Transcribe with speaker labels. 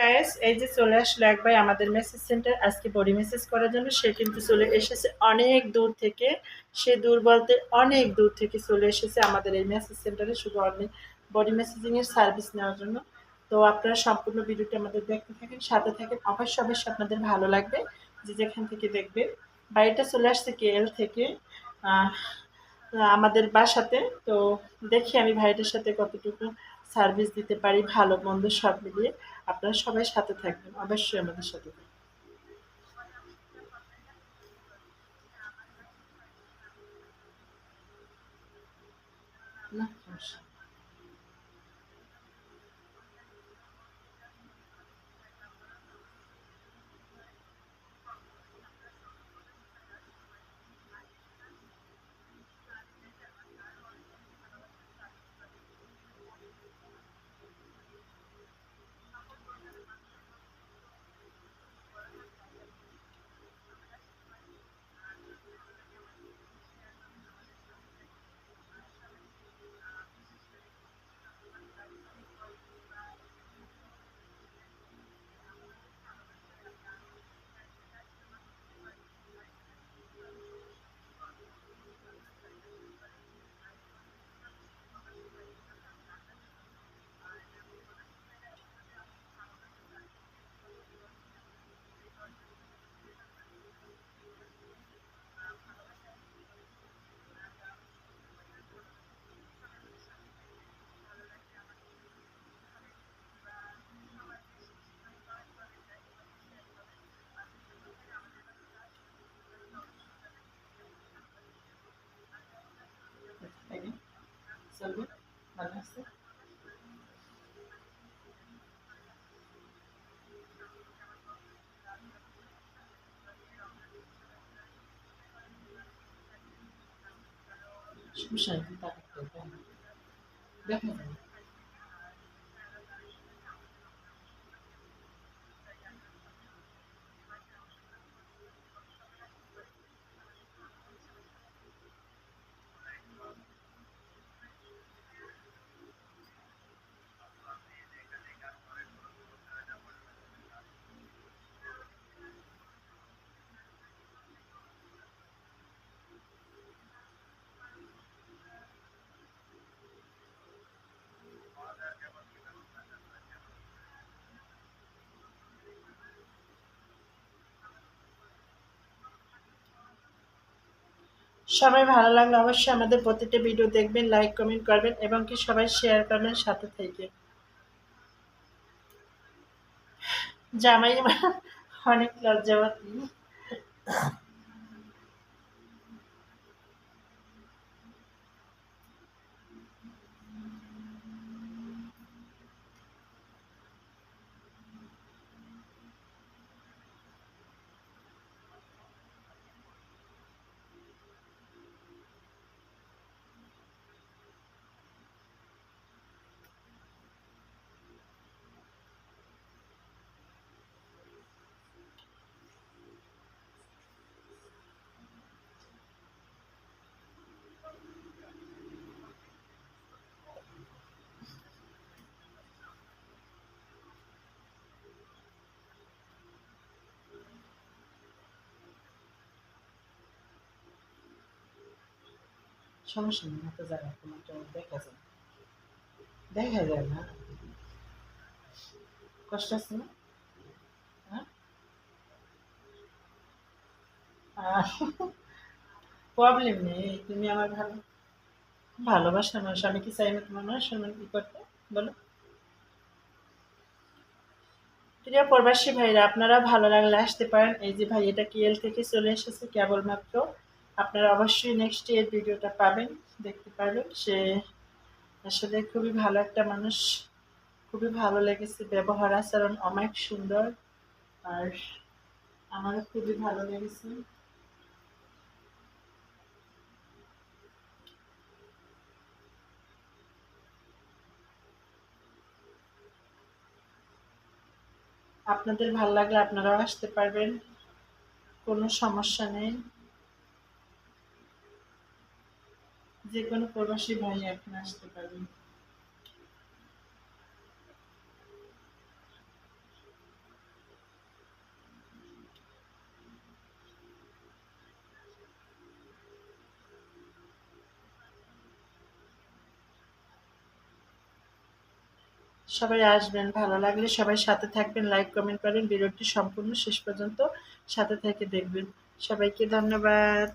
Speaker 1: Guys এই যে চলে আসলো ভাই আমাদের মেসেজ সেন্টার আজকে বডি মেসেজ করার জন্য, সে কিন্তু চলে এসেছে অনেক দূর থেকে। সে দূর বলতে অনেক দূর থেকে চলে এসেছে আমাদের এই মেসেজ সেন্টারে শুধু অনেক বডি মেসেজিং এর সার্ভিস নেওয়ার জন্য। তো আপনারা সম্পূর্ণ ভিডিওটি আমাদের দেখতে থাকেন, সাথে থাকেন। অবশ্যই অবশ্যই আপনাদের ভালো লাগবে যে যেখান থেকে দেখবেন। বাড়িটা চলে আসছে কেএল থেকে আমাদের বাসাতে। তো দেখি আমি ভাইটার সাথে কতটুকু সার্ভিস দিতে পারি, ভালো মন্দ সব মিলিয়ে। আপনারা সবাই সাথে থাকবেন অবশ্যই আমাদের সাথে থাকবেন। না চলবে ভালো আছে সমস্যা নেই তাকে দেখা সবাই ভালো লাগলে অবশ্যই আমাদের প্রতিটি ভিডিও দেখবেন লাইক কমেন্ট করবেন এবং কি সবাই শেয়ার করবেন সাথে থেকে। জামাই, অনেক লজ্জাবতী সমস্যা নেই হাতে জায়গা তোমার তো দেখা যায়। দেখা যায় না। কষ্ট আছে না? হ্যাঁ? প্রবলেম নেই। তুমি আমার ভালো। ভালোবাসার মানুষ আমি কি চাই না তোমার? মানুষ সম্মান কি করতে? বলো। প্রিয় প্রবাসী ভাইরা, আপনারা ভালো লাগলে আসতে পারেন। এই যে ভাই, এটা কিএল থেকে চলে এসেছে, কেবলমাত্র আপনারা অবশ্যই নেক্সট এর ভিডিওটা পাবেন, দেখতে পারবেন। সে আসলে খুবই ভালো একটা মানুষ, খুবই ভালো লেগেছে, ব্যবহার, আচরণ অনেক সুন্দর। আর আমারও খুবই ভালো লেগেছে। আপনাদের ভালো লাগলে আপনারাও আসতে পারবেন, কোনো সমস্যা নেই। যে কোনো প্রবাসী ভাই এখন আসতে পারেন সবাই আসবেন, ভালো লাগলে সবাই সাথে থাকবেন, লাইক কমেন্ট করেন, ভিডিওটি সম্পূর্ণ শেষ পর্যন্ত সাথে থেকে দেখবেন। সবাইকে ধন্যবাদ।